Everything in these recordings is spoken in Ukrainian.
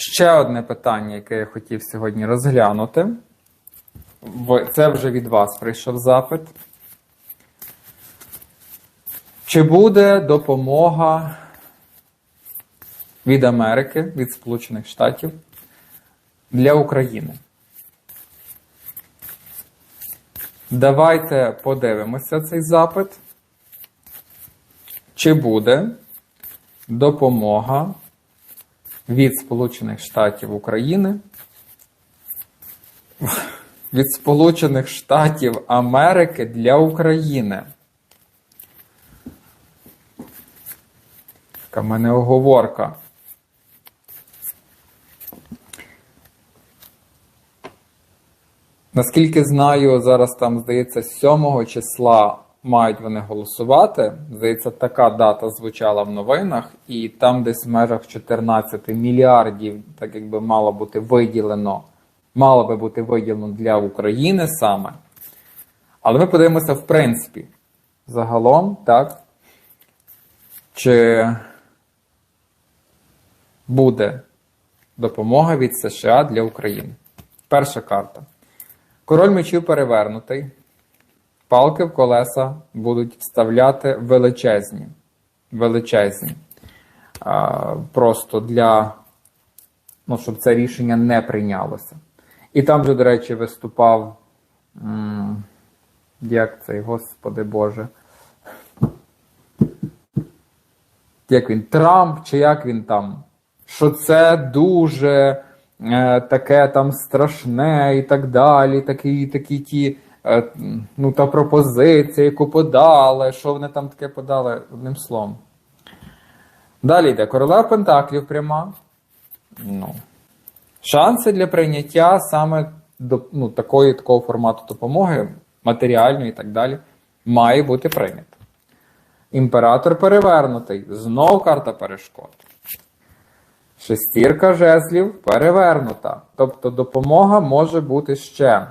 Ще одне питання, яке я хотів сьогодні розглянути. Це вже від вас прийшов запит. Чи буде допомога від Америки, від Сполучених Штатів для України? Давайте подивимося цей запит. Чи буде допомога від Сполучених Штатів України від Сполучених Штатів Америки для України? Така в мене оговорка. Наскільки знаю, зараз там, здається, 7 числа мають вони голосувати. Здається, така дата звучала в новинах, і там десь в межах 14 мільярдів, так якби мало бути виділено, мало би бути виділено для України саме. Але ми подивимося, в принципі, загалом, так, чи буде допомога від США для України. Перша карта. Король мечів перевернутий. Палки в колеса будуть вставляти величезні. Величезні. А, просто для, ну, щоб це рішення не прийнялося. І там же, до речі, виступав. м, Як цей, господи Боже. Як він? Трамп, чи як він там? Що це дуже е, таке там страшне і так далі. Такі, такі ті, ну, та пропозиція, яку подали, що вони там таке подали одним словом. Далі йде королева Пентаклів пряма. Ну, шанси для прийняття саме до, ну, такої, такого формату допомоги, матеріальної і так далі, має бути прийнято. Імператор перевернутий. Знов карта перешкод. Шестірка жезлів перевернута. Тобто допомога може бути ще.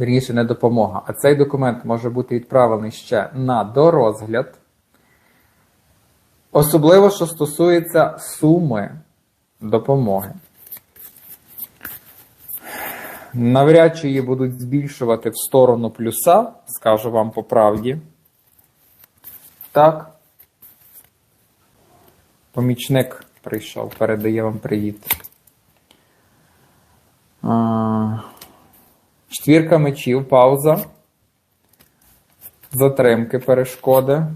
Вірніше, допомога. А цей документ може бути відправлений ще на дорозгляд. Особливо, що стосується суми допомоги. Навряд чи її будуть збільшувати в сторону плюса, скажу вам по правді. Так. Помічник прийшов, передає вам привіт. А, Четвірка мечів, пауза. Затримки, перешкоди.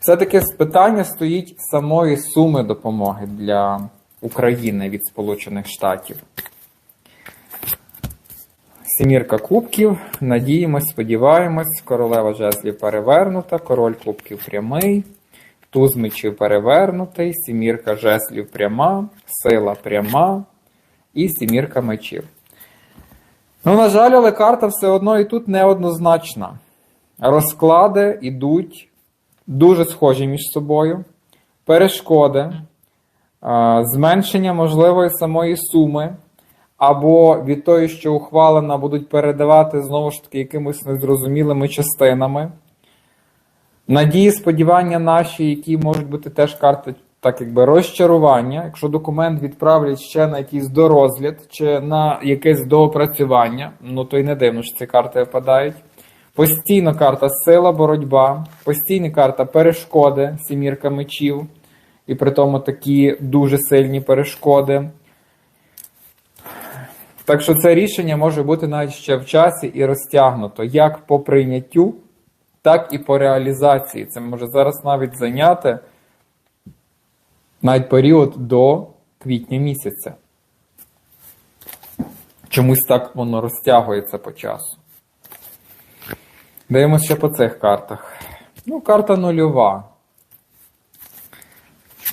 Все-таки питання стоїть самої суми допомоги для України від Сполучених Штатів. Сімірка кубків. Надіємось, сподіваємось. Королева жезлів перевернута, король кубків прямий, туз мечів перевернутий, сімірка жезлів пряма, сила пряма і сімірка мечів. Ну, на жаль, але карта все одно і тут неоднозначна. Розклади йдуть дуже схожі між собою. Перешкоди, зменшення можливої самої суми, або від тої, що ухвалена, будуть передавати знову ж таки якимось незрозумілими частинами. Надії, сподівання наші, які можуть бути теж карти, так якби розчарування. Якщо документ відправлять ще на якийсь дорозгляд чи на якесь доопрацювання, ну то й не дивно, що ці карти випадають. Постійно карта сила, боротьба, постійна карта перешкоди, сімірка мечів, і при тому такі дуже сильні перешкоди. Так що це рішення може бути навіть ще в часі і розтягнуто як по прийняттю, так і по реалізації. Це може зараз навіть зайняти навіть період до квітня місяця. Чомусь так воно розтягується по часу. Дивимося ще по цих картах. Ну, карта нульова.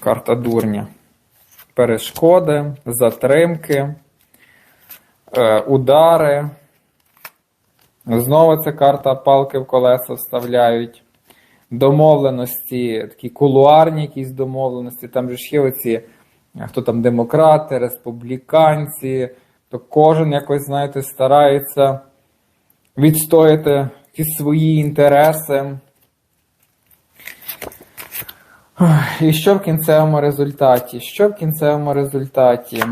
Карта дурня. Перешкоди, затримки, е, удари. Знову ця карта палки в колеса вставляють. Домовленості, такі кулуарні якісь домовленості. Там же ж є оці, хто там демократи, республіканці, то кожен якось, знаєте, старається відстояти якісь свої інтереси. І що в кінцевому результаті? Що в кінцевому результаті?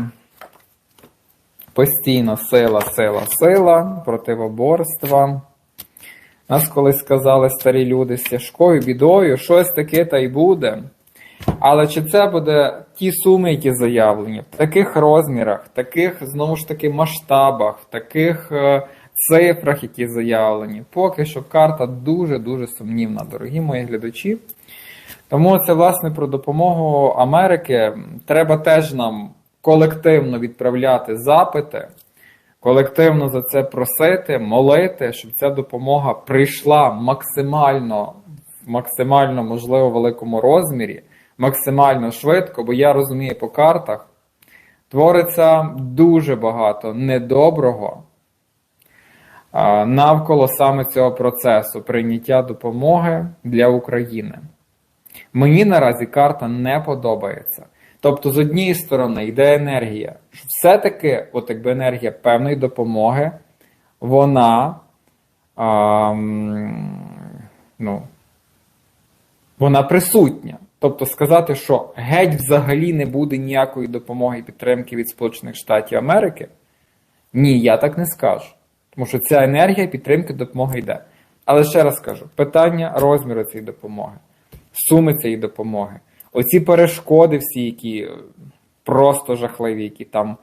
Постійно сила, сила, сила, противоборства. Нас колись сказали старі люди з тяжкою бідою, щось таке та й буде. Але чи це буде ті суми, які заявлені, в таких розмірах, таких, знову ж таки, масштабах, в таких е, цифрах, які заявлені, поки що карта дуже-дуже сумнівна, дорогі мої глядачі. Тому це, власне, про допомогу Америки. Треба теж нам колективно відправляти запити, колективно за це просити, молити, щоб ця допомога прийшла максимально, максимально можливо великому розмірі, максимально швидко, бо я розумію по картах, твориться дуже багато недоброго навколо саме цього процесу прийняття допомоги для України. Мені наразі карта не подобається. Тобто, з однієї сторони йде енергія, що все-таки, от якби енергія певної допомоги, вона, а, ну, вона присутня. Тобто сказати, що геть взагалі не буде ніякої допомоги і підтримки від Сполучених Штатів Америки, ні, я так не скажу. Тому що ця енергія підтримки допомоги йде. Але ще раз кажу: питання розміру цієї допомоги, суми цієї допомоги, оці перешкоди, всі, які просто жахливі, які там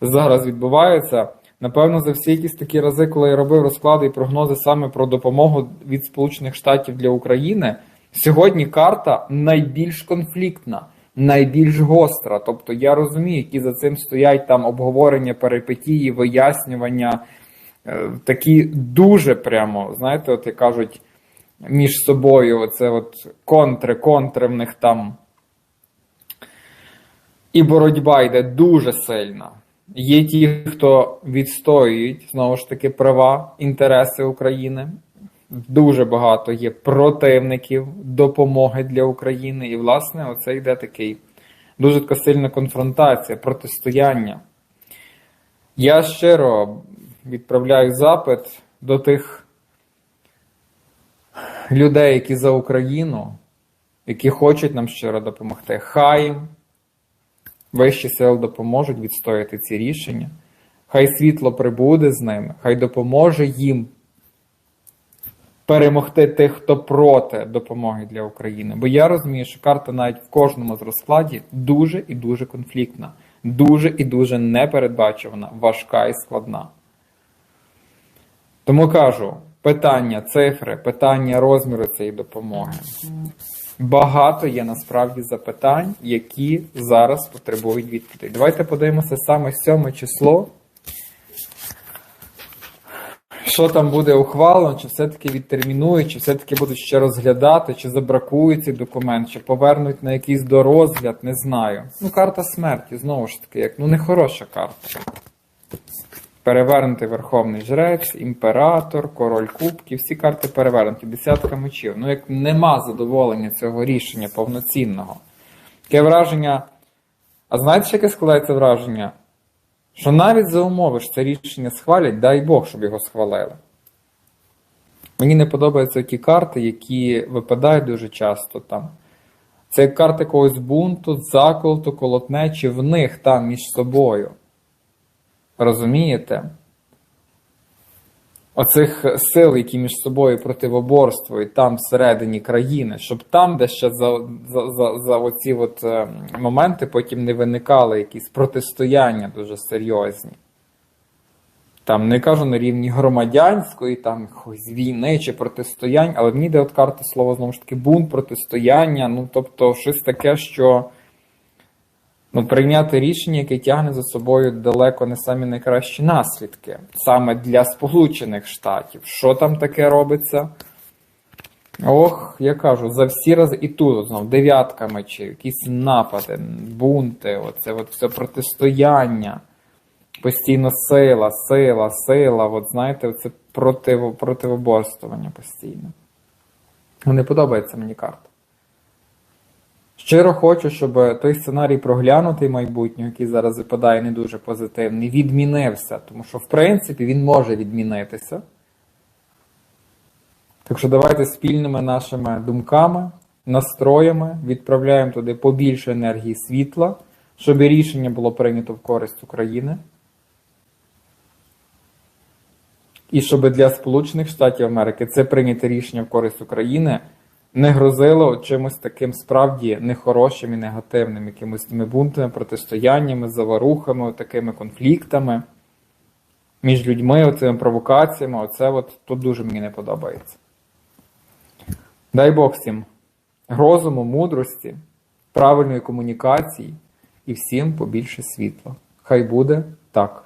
зараз відбуваються. Напевно, за всі якісь такі рази, коли я робив розклади і прогнози саме про допомогу від Сполучених Штатів для України, сьогодні карта найбільш конфліктна, найбільш гостра. Тобто я розумію, які за цим стоять там обговорення, перипетії, вияснювання. Е, такі дуже прямо, знаєте, от як кажуть між собою, оце от контри, контри в них там. І боротьба йде дуже сильна. Є ті, хто відстоюють знову ж таки права, інтереси України. Дуже багато є противників допомоги для України. І, власне, оце йде такий дуже така сильна конфронтація, протистояння. Я щиро відправляю запит до тих людей, які за Україну, які хочуть нам щиро допомогти. Хай вищі сили допоможуть відстояти ці рішення. Хай світло прибуде з ними, хай допоможе їм перемогти тих, хто проти допомоги для України. Бо я розумію, що карта навіть в кожному з розкладів дуже і дуже конфліктна, дуже і дуже непередбачувана, важка і складна. Тому кажу, питання цифри, питання розміру цієї допомоги. Багато є насправді запитань, які зараз потребують відповідей. Давайте подивимося саме 7 число. Що там буде ухвалено, чи все-таки відтермінують, чи все-таки будуть ще розглядати, чи забракують цей документ, чи повернуть на якийсь дорозгляд, не знаю. Ну, карта смерті, знову ж таки, як ну не хороша карта. Перевернутий Верховний Жрець, імператор, король кубків, всі карти перевернуті, десятка мечів. Ну, як нема задоволення цього рішення повноцінного. Таке враження. А знаєте, яке складається враження? Що навіть за умови що це рішення схвалять, дай Бог, щоб його схвалили. Мені не подобаються ті карти, які випадають дуже часто там. Це карти когось бунту, заколоту, колотнечі в них там між собою. Розумієте? Оцих сил, які між собою противоборствують там всередині країни, щоб там, де ще за за, за, за оці от е, моменти потім не виникали якісь протистояння дуже серйозні. Там не кажу на рівні громадянської, там війни чи протистоянь, але мені йде от карта слово знову ж таки бунт, протистояння, ну тобто щось таке, що ну, прийняти рішення, яке тягне за собою далеко не самі найкращі наслідки, саме для Сполучених Штатів. Що там таке робиться? Ох, я кажу, за всі рази і тут знов дев'ятка мечів, якісь напади, бунти, оце от все протистояння, постійно сила, сила, сила. От знаєте, це против, противоборствування постійно. Не подобається мені карта. Щиро хочу, щоб той сценарій проглянутий майбутнього, який зараз випадає не дуже позитивний, відмінився. Тому що, в принципі, він може відмінитися. Так що давайте спільними нашими думками настроями, відправляємо туди побільше енергії світла, щоб рішення було прийнято в користь України. І щоб для Сполучених Штатів Америки це прийняте рішення в користь України не грозило чимось таким справді нехорошим і негативним, якимось тими бунтами, протистояннями, заварухами, такими конфліктами між людьми, оцими провокаціями. Оце от тут дуже мені не подобається. Дай Бог всім розуму, мудрості, правильної комунікації і всім побільше світла. Хай буде так.